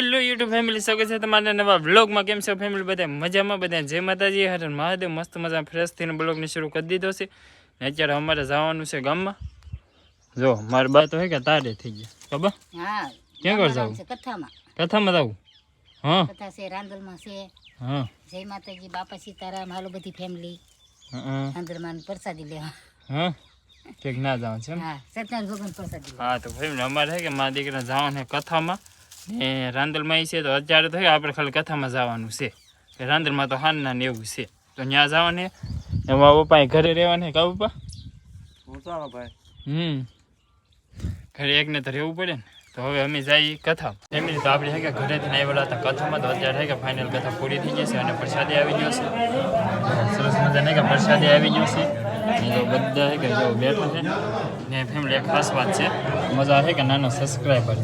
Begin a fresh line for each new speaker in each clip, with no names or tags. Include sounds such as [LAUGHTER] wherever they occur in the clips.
Hello YouTube family સ્વાગત છે તમારા નવા બ્લોગમાં કેમ છો ફેમિલી બધા? મજામાં બધા? જય માતાજી હર મહાદેવ. મસ્ત મજા ફ્રેશ થઈને બ્લોગને શરૂ કરી દીધો છે. ને અત્યારે અમારે જવાનું છે ગામમાં. જો મારી બા તો હે કે તારે થઈ ગયા. ખબર?
હા
ક્યાં ઘર જાવું?
કથામાં.
કથામાં જવું? હા.
કથા છે રાંદલમાં છે.
હા.
જય માતાજી બાપા સીતારામ હાલો બધી ફેમિલી
હા
આંધ્રમાન પ્રસાદી લેવા.
હા? ઠીક ના જવાનું છે
હા સત્યાન ભગવાન પ્રસાદી
હા તો ફેમિલી અમારે છે કે મારા દીકરા જવાનું છે કથામાં. ને રાંદલમાં છે તો અત્યારે તો હે કે આપણે ખાલી કથામાં જવાનું છે. કે રાંદલમાં તો હાનના ને એવું છે. તો ત્યાં જવાને. એમાં પપ્પા ઘરે રહેવાને છે કા પપ્પા? હમ. ઘરે એકને તો રહેવું પડે ને. તો હવે અમે જઈએ કથા ફેમિલી તો આપણે છે કે ઘરેથી આવેલા હતા કથામાં તો અત્યારે છે કે ફાઇનલ કથા પૂરી થઈ ગઈ છે અને પ્રસાદી આવી ગયો છે. સરસ મજાને કે પ્રસાદી આવી ગયો છે. ને તો બધા હે કે જો બેઠા છે. ને ફેમિલી ખાસ વાત છે. મજા છે કે નાનો સબસ્ક્રાઈબર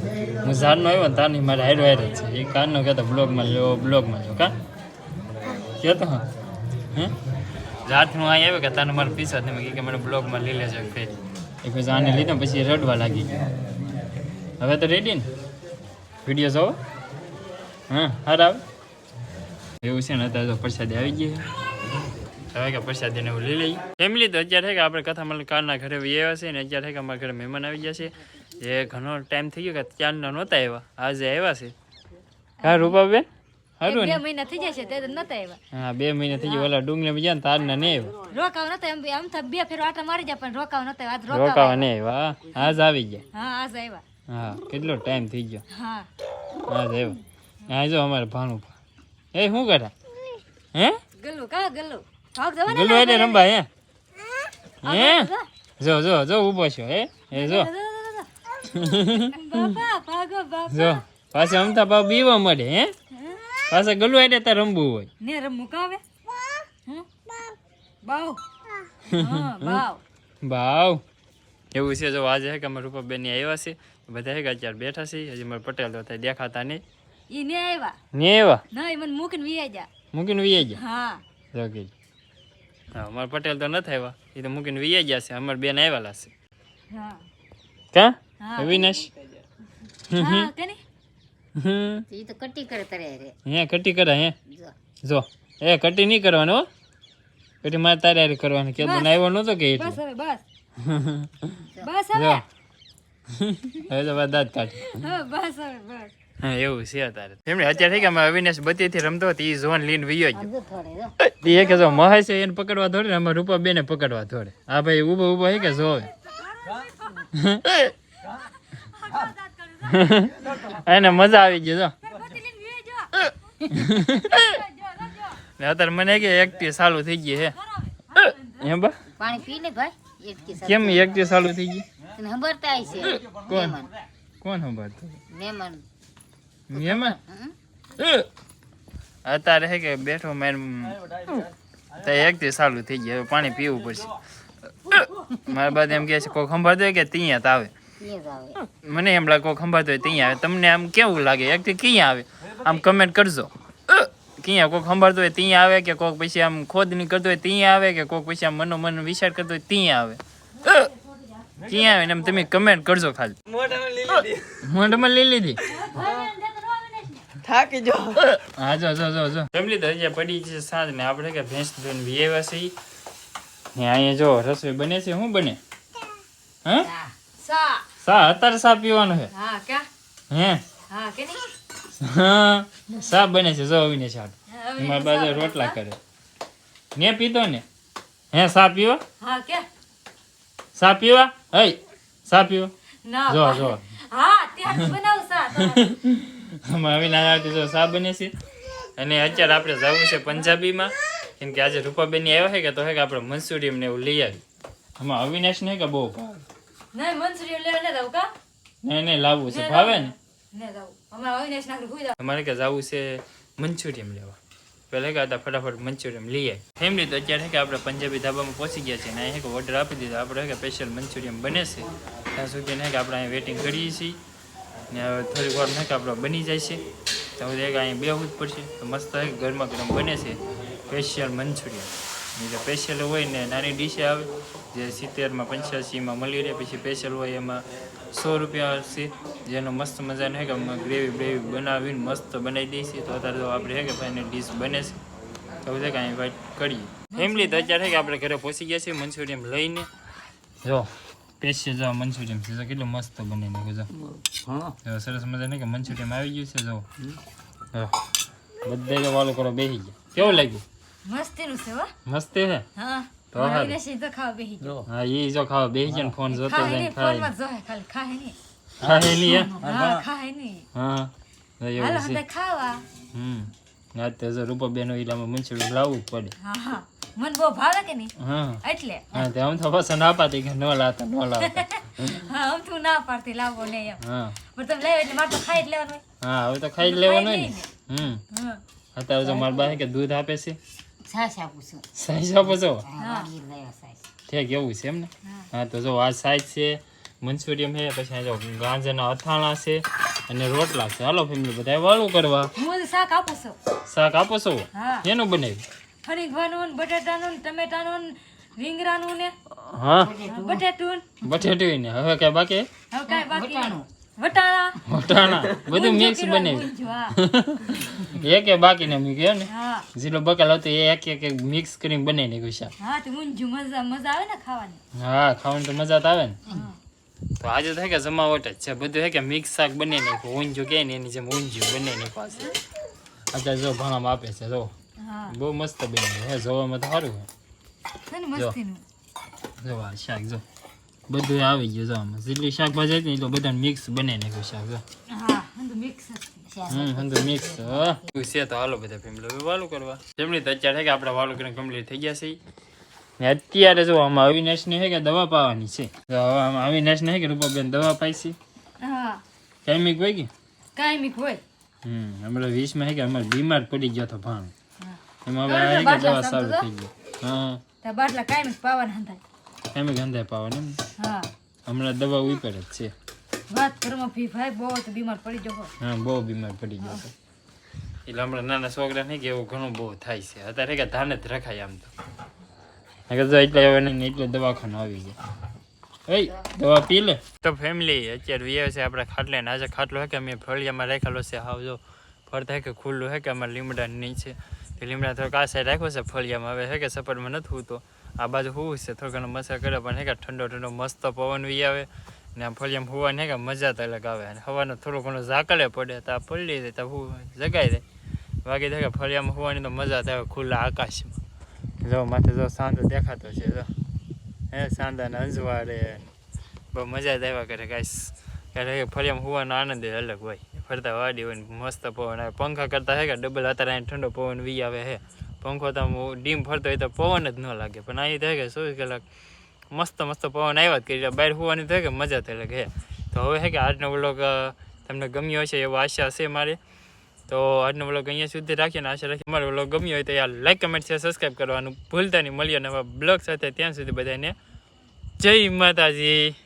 હું ઝાડનો આવ્યો ને તારની મારે હારે જ છે. એ કારનો કહેતો બ્લોગમાં લ્યો બ્લોગમાં લ્યો. કા? કહેતો હા. હે? રાતનું અહીં આવ્યો કે તાનું મારો પીસો તમે કે મને બ્લોગમાં લઈ લેજો ફેર એ પછી આને લીધો પછી રડવા લાગી ગયો. હવે તો રેડી ને? વીડિયો જોવો? હા, હાર આવે. એવું છે ને અત્યારે તો પ્રસાદી આવી ગઈ હવે કે પ્રસાદીને એવું લઈ લઈએ. ફેમિલી તો અત્યારે કે આપણે મળે કારના ઘરે આવ્યા છે ને અત્યારે કે અમારા ઘરે મહેમાન આવી ગયા છે. જે ઘણો ટાઈમ થઈ ગયો કે ત્યારના નહોતા આવ્યા. આજે આવ્યા છે. હા રૂપાબેન? સારું
બે
ને?
મહિના થઈ જાય તે નતા આવ્યા.
હા બે મહિના થઈ ગયા. ઓલા ડુંગળી બીજા ને તારના નહીં
રોકાવ નતા એમ આમ તો બે ફેર આટા મારી જાય પણ રોકાવ નતા આજ રોકાવ
રોકાવા નહીં આવ્યા. આજ આવી ગયા.
હા આજ આવ્યા.
હા કેટલો ટાઈમ થઈ ગયો.
હા.
આજ આવ્યા. હા જો અમારે ભાણું એ શું કરે? હે?
ગલ્લુ કા ગલ્લુ? ભાગ જવાના
ગલું એટલે રંબા હે? હે. જો જો જો ઊભો છો હે? એ જો. જો [LAUGHS] પાછા અમતા બાપ બીવા મળે હે? પાછા ગલું એટલે તાર રમવું હોય.
ને રમવું કાવે? બાવ. બાવ.
ભાવ એવું છે જો આજે હે કે અમારા રૂપાબેન આવ્યા છે. બધા હે કે અત્યારે બેઠા છે. હજી મારે પટેલ તો થાય દેખાતા નહીં.
ઈ ને આવ્યા.
ને આવ્યા?
નહીં મને મૂકીને વી જા
મૂકીને વી ગયા?
હા.
જોગી હા અમાર પટેલ તો નથી આવ્યા. એ તો મૂકીને વી ગયા છે. અમાર બેન આવેલા છે.
હા.
કા?
હા. હા કેની?
હમ.
એ તો કટી કરે રે
હે કટી કરે હે?
જો.
જો. એ કટી નહીં કરવાનું હો. કટી મારે તારે હારી કરવાની. કે તને આવ્યો નહોતો કે
બસ હવે બસ. [LAUGHS] બસ હવે. [LAUGHS]
હવે તો બધા દાંત કાઢ.
બસ હવે બસ.
હા એવું છે તારે એમણે અત્યારે થઈ કે અમે અવિનાશ બત્તીથી રમતો હતો એ ઝોન લીન વિયો જ. એ કે જો મહેશ એને પકડવા દોડે ને અમારા રૂપા બેને પકડવા થોડે આ ભાઈ ઊભો ઊભો હે કે જોવે? એને મજા આવી ગઈ જો. ને અત્યારે મને કે એકટી ચાલુ થઈ ગઈ હે. એમ બા?
પાણી પી લે ભાઈ
કેમ એકટી ચાલુ થઈ ગઈ?
આવી છે
કોણ? કોણ સંભાળતું?
મહેમાન.
એમાં અત્યારે હે કે બેઠો મેન તો એકથી સારું થઈ ગયું. હવે પાણી પીવું પડશે. મારા બાદ એમ કહે છે કોઈ ખંભાતો હોય કે ત્યાં જ આવે. મને એમ લાગે કોઈ ખંભાતો હોય ત્યાં આવે. તમને આમ કેવું લાગે? એકથી ક્યાં આવે? આમ કમેન્ટ કરજો. ક્યાં કોઈક સંભાળતો હોય ત્યાં આવે કે કોઈક પછી આમ ખોદની કરતો હોય ત્યાં આવે કે કોઈક પછી આમ મનો મન વિચાર કરતો હોય ત્યાં આવે? ક્યાં આવે ને એમ તમે કમેન્ટ કરજો ખાલી. મોઢામાં લઈ લીધી. હા જો જો જો જો. જમલી તો હજી પડી છે સાંજ ને આપણે કે ભેંસ ધોઈને વિયેવા છીએ ને અહીંયા જો રસોઈ બને છે શું બને? હા?
સા.
સા અત્યારે સા પીવાનું છે?
હા કે
હે?
હા કે
હા સા બને છે જો આવીને છે
હવે
એમાં બાજુ રોટલા કરે. ને પીતો ને? હે સા પીવા?
હા કે?
સા પીવા? હઈ સા પીવા.
ના
જો જો.
હા ત્યાં બનાવ સા [LAUGHS]
અવિનાશ આવતી તો સા બને છે. અને અત્યારે આપણે જવું છે પંજાબીમાં. કેમ કે આજે રૂપાબેન આવ્યા છે કે તો હે કે આપણે મંચુરિયમ ને એવું લઈ આવી આમાં અવિનાશ ને કે બહુ ભાવે?
નહીં મંચુરિયમ લેવા ને કા?
નહીં નહીં લાવવું છે. ભાવે ને.
અમારા
કે જવું છે મંચુરિયમ લેવા. પહેલાં કે હતા ફટાફટ મંચુરિયમ લઈએ ફેમિલી તો અત્યારે હે કે આપણે પંજાબી ધાબામાં પહોંચી ગયા છે ને અહીં ઓર્ડર આપી દીધો. આપણે કે સ્પેશિયલ મંચુરિયમ બને છે. ત્યાં સુધી ને કે આપણે અહીં વેટિંગ કરીએ છીએ. ને હવે થોડીક વાર કે આપણે બની જાય છે. તો હવે એક અહીં બેવું જ પડશે. તો મસ્ત ગરમા ગરમ બને છે. Special Manchurian. એટલે સ્પેશિયલ હોય ને નાની ડીશ આવે, જે સિત્તેરમાં, પંચ્યાસીમાં મળી રહે. પછી સ્પેશિયલ હોય એમાં સો રૂપિયા છે જેનો મસ્ત મજાનો હે કે ગ્રેવી બ્રેવી બનાવીને મસ્ત બનાવી દઈશી તો અત્યારે તો આપણે હે કે ભાઈને ડીશ બને છે. તો છે કાંઈ વાઇટ કરીએ. ફેમિલી તો અત્યારે હે કે આપણે ઘરે પહોંચી ગયા છીએ મંચુરિયમ લઈને. જો સ્પેશિયલ જો મંચુરિયમ છે. જો કેટલું મસ્ત બની નાખ્યું જો જો સરસ મજા નહીં કે મંચુરિયમ આવી ગયું છે જો. બધે જો. વાલો કરો બેસી ગયા. કેવું લાગ્યું?
મસ્તીનું છે હો.
મસ્ત હે
હા.
તો હારું.
અવિનાશી તો ખાવા બેહી ગયો
હા એ જો ખાવા બેસી ગયા ને ફોન જોતો જાય
ને
ખાય.
ફોનમાં જો ખાલી ખાય નહીં.
હા? એની હા
ખાય નહીં.
હા
હાલો ખાવા.
હમ. આ તે જો રૂપા બેનો ઈલામાં મંચુરિયમ લાવવું પડે.
હા હા. મને બહુ ભાવે કે નહીં?
હા.
એટલે.
હા તે આમ તો પસંદ આપાતી કે નો લાવતા નો લાવતા. [LAUGHS]
હા આમ તું ના પાડતી લાવો નહીં એમ.
હા.
પણ તમે લેવો એટલે મારે તો ખાઈ જ લેવાનું
હા હવે તો ખાઈ જ લેવાનું હોય ને. હમ. અત્યારે તો મારા બા કે દૂધ આપે છે.
સાસ આપું છું.
સાસ આપો છો?
હા
ઠીક એવું છે એમ ને હા તો જો આ સાઈઝ છે મંચુરિયમ છે પછી આ જો ગાજરના અથાણા છે અને રોટલા છે. હાલો ફેમિલી બધા વાળું કરવા.
હું શાક આપું છું.
શાક આપો છો?
હા.
એનું બનાવ્યું?
ફરીંગવાનું ને બટાટાનું ને ટમેટાનું ને રીંગણાનું ને
હા?
બટેટું. ને
બટેટું ને. હવે કઈ બાકી?
હવે કઈ બાકી. વટાણા.
વટાણા. બધું મિક્સ
બને. [LAUGHS]
એક એ બાકી ને મૂક્યો ને?
હા.
જેટલો બકાલ હતો એ એક એક એક મિક્સ કરીને બનાવી નાખ્યું શાક
હા તો ઊંધિયું મજા મજા આવે ને ખાવાની?
હા ખાવાની તો મજા તો આવે ને. તો આજે તો હે કે જમાવટ જ છે. બધું હે કે મિક્સ શાક નાખ્યું ઊંધિયું કે ને એની જેમ ઊંધિયું બને ને છે અત્યારે જો ભાણામાં આપે છે જો. બહુ મસ્ત બન્યું હે જોવામાં તો સારું હોય જોવા શાક જો. બધું આવી ગયું જોવામાં જેટલી શાકભાજી હતી તો બધા મિક્સ ને નાખ્યું શાક જો. અત્યારે છે કે આપણે વાલું કરીને કમ્પ્લીટ થઈ ગયા છે. અત્યારે જો આમાં અવિનાશને છે કે દવા પાવાની છે. આમાં અવિનાશને કે રૂપાબેન દવા
પાઈશી
ટાઈમિંગ હોય કે?
કાંઈ હોય.
હમ હમણાં વીસમાં છે કે અમારે બીમાર પડી ગયો તો ભાણ. એમાં
હવે
દવા સારું. થઈ ગઈ હા.
તો બાટલા કાંઈ પાવાના હંધાય.
ટાઈમિંગ ગંધાય પાવાની એમ
હા.
હમણાં દવા ઉપર જ છે.
વાત ઘરમાં ફી ભાઈ બહુ તો બીમાર પડી જવો.
હા બહુ બીમાર પડી ગયો હતો એટલે હમણાં નાના છોકરા નહીં કે એવું ઘણું બહુ થાય છે. અત્યારે કે ધાન જ રખાય આમ તો. જો એટલે હવે નહીં એટલે દવાખાનું આવી ગયા. એ દવા પી લે. તો ફેમિલી અત્યારે વીએ છે આપણે ખાટલે આજે ખાટલો હે કે અમે ફળિયામાં રાખેલો છે? હાવ જો ફરતા હે કે ખુલ્લું હે કે અમારે લીમડા નીચે? તે લીમડા થોડોક આ સાઈડ રાખ્યો છે ફળિયામાં. હવે હે કે સપોર્ટમાં નથી હોતો. આ બાજુ હું છે થોડો ઘણો મસા કરે, પણ હે કે ઠંડો ઠંડો મસ્ત પવન વી આવે. ને આમ ફળિયામાં હોવાની હે કે મજા તો અલગ આવે. અને હવાનો થોડો ઘણો ઝાકલે પડે, તો આ પડી જાય, તો હું જગાઈ દે. બાકી કે ફળિયામાં હોવાની તો મજા આવે ખુલ્લા આકાશમાં. જો, માથે જો સાંધો દેખાતો છે, જો. હે, સાંધાને અંજવાડે બહુ મજા જ આવ્યા કરે કાંઈ કારણ કે ફળિયામાં હોવાનો આનંદ અલગ હોય. ફરતા વાડી હોય ને મસ્ત પવન આવે. પંખા કરતા હે કે ડબલ અત્યારે અહીં ઠંડો પવન વી આવે હે. પંખો તો ડીમ ફરતો હોય તો પવન જ ન લાગે. પણ અહીં થાય કે ચોવીસ કલાક મસ્ત મસ્ત પવન આવ્યા જ કરી બહાર હોવાની થાય કે મજા થઈ લાગે હે. તો હવે હે કે આજનો વ્લોગ તમને ગમ્યો હશે એવો આશા છે મારી. તો આજનો વ્લોગ અહીંયા સુધી રાખીએ ને આશા રાખીએ મારો વ્લોગ ગમ્યો હોય તો યાર લાઈક કમેન્ટ શેર સબસ્ક્રાઈબ કરવાનું ભૂલતા નહીં. મળીએ નવા બ્લોગ સાથે. ત્યાં સુધી બધાને જય માતાજી.